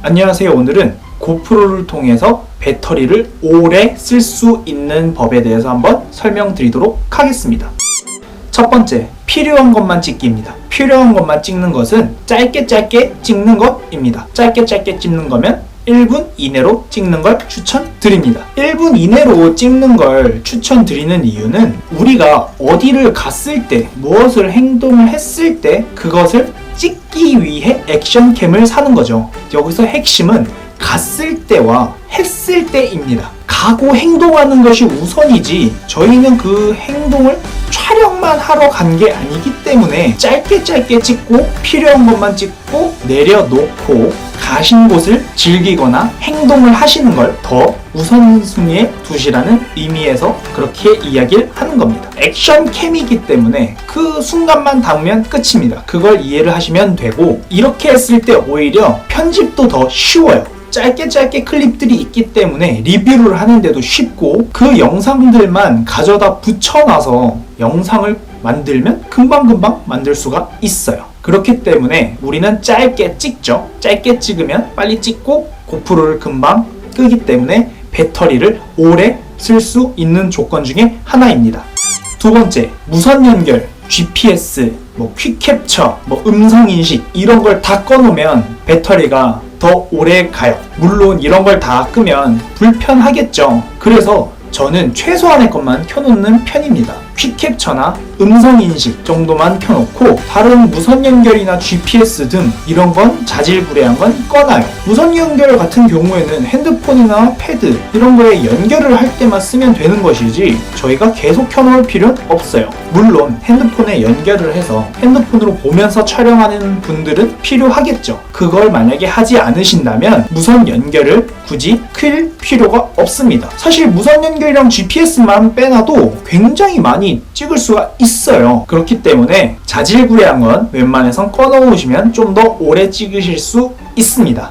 안녕하세요. 오늘은 고프로를 통해서 배터리를 오래 쓸 수 있는 법에 대해서 한번 설명드리도록 하겠습니다. 첫 번째, 필요한 것만 찍기입니다. 필요한 것만 찍는 것은 짧게 짧게 찍는 것입니다. 짧게 짧게 찍는 거면 1분 이내로 찍는 걸 추천드립니다. 1분 이내로 찍는 걸 추천드리는 이유는 우리가 어디를 갔을 때, 무엇을 행동을 했을 때 그것을 찍기 위해 액션캠을 사는 거죠. 여기서 핵심은 갔을 때와 했을 때입니다. 가고 행동하는 것이 우선이지 저희는 그 행동을 촬영만 하러 간 게 아니기 때문에 짧게 짧게 찍고 필요한 것만 찍고 내려놓고 가신 곳을 즐기거나 행동을 하시는 걸 더 우선순위에 두시라는 의미에서 그렇게 이야기를 하는 겁니다. 액션 캠이기 때문에 그 순간만 담으면 끝입니다. 그걸 이해를 하시면 되고 이렇게 했을 때 오히려 편집도 더 쉬워요. 짧게 짧게 클립들이 있기 때문에 리뷰를 하는데도 쉽고 그 영상들만 가져다 붙여놔서 영상을 만들면 금방금방 만들 수가 있어요. 그렇기 때문에 우리는 짧게 찍죠. 짧게 찍으면 빨리 찍고 고프로를 금방 끄기 때문에 배터리를 오래 쓸 수 있는 조건 중에 하나입니다. 두 번째, 무선 연결, GPS, 뭐 퀵캡처, 뭐 음성 인식 이런 걸 다 꺼놓으면 배터리가 더 오래 가요. 물론 이런 걸 다 끄면 불편하겠죠. 그래서 저는 최소한의 것만 켜놓는 편입니다. 퀵캡처나 음성 인식 정도만 켜놓고 다른 무선 연결이나 GPS 등 이런 건 자질구레한 건 꺼놔요. 무선 연결 같은 경우에는 핸드폰이나 패드 이런 거에 연결을 할 때만 쓰면 되는 것이지 저희가 계속 켜놓을 필요는 없어요. 물론 핸드폰에 연결을 해서 핸드폰으로 보면서 촬영하는 분들은 필요하겠죠. 그걸 만약에 하지 않으신다면 무선 연결을 굳이 클 필요가 없습니다. 사실 무선 연결이랑 GPS만 빼놔도 굉장히 많이 찍을 수가 있어요. 그렇기 때문에 자질구레한 건 웬만해선 꺼놓으시면 좀 더 오래 찍으실 수 있습니다.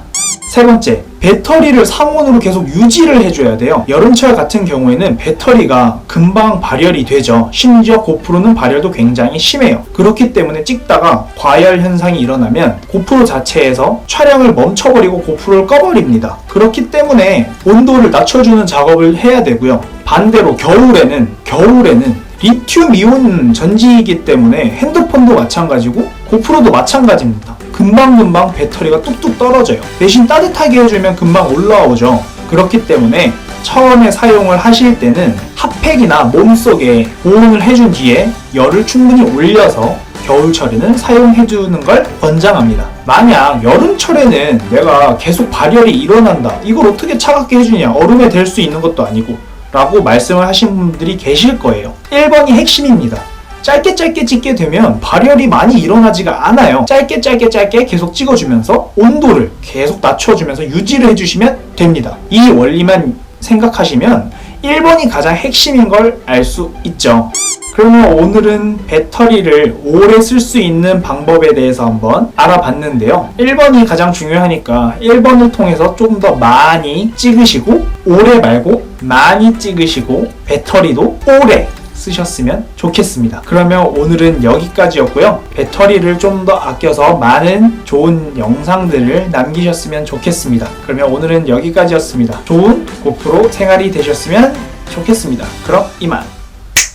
세 번째, 배터리를 상온으로 계속 유지를 해줘야 돼요. 여름철 같은 경우에는 배터리가 금방 발열이 되죠. 심지어 고프로는 발열도 굉장히 심해요. 그렇기 때문에 찍다가 과열 현상이 일어나면 고프로 자체에서 촬영을 멈춰버리고 고프로를 꺼버립니다. 그렇기 때문에 온도를 낮춰주는 작업을 해야 되고요. 반대로 겨울에는 겨울에는 리튬 이온 전지이기 때문에 핸드폰도 마찬가지고 고프로도 마찬가지입니다. 금방금방 배터리가 뚝뚝 떨어져요. 대신 따뜻하게 해주면 금방 올라오죠. 그렇기 때문에 처음에 사용을 하실 때는 핫팩이나 몸속에 보온을 해준 뒤에 열을 충분히 올려서 겨울철에는 사용해주는 걸 권장합니다. 만약 여름철에는 내가 계속 발열이 일어난다. 이걸 어떻게 차갑게 해주냐. 얼음에 될 수 있는 것도 아니고. 라고 말씀을 하신 분들이 계실 거예요. 1번이 핵심입니다. 짧게 짧게 찍게 되면 발열이 많이 일어나지가 않아요. 짧게 짧게 짧게 계속 찍어주면서 온도를 계속 낮춰주면서 유지를 해주시면 됩니다. 이 원리만 생각하시면 1번이 가장 핵심인 걸 알 수 있죠. 그러면 오늘은 배터리를 오래 쓸 수 있는 방법에 대해서 한번 알아봤는데요. 1번이 가장 중요하니까 1번을 통해서 좀더 많이 찍으시고 오래 말고 많이 찍으시고 배터리도 오래 쓰셨으면 좋겠습니다. 그러면 오늘은 여기까지였고요. 배터리를 좀 더 아껴서 많은 좋은 영상들을 남기셨으면 좋겠습니다. 그러면 오늘은 여기까지였습니다. 좋은 고프로 생활이 되셨으면 좋겠습니다. 그럼 이만.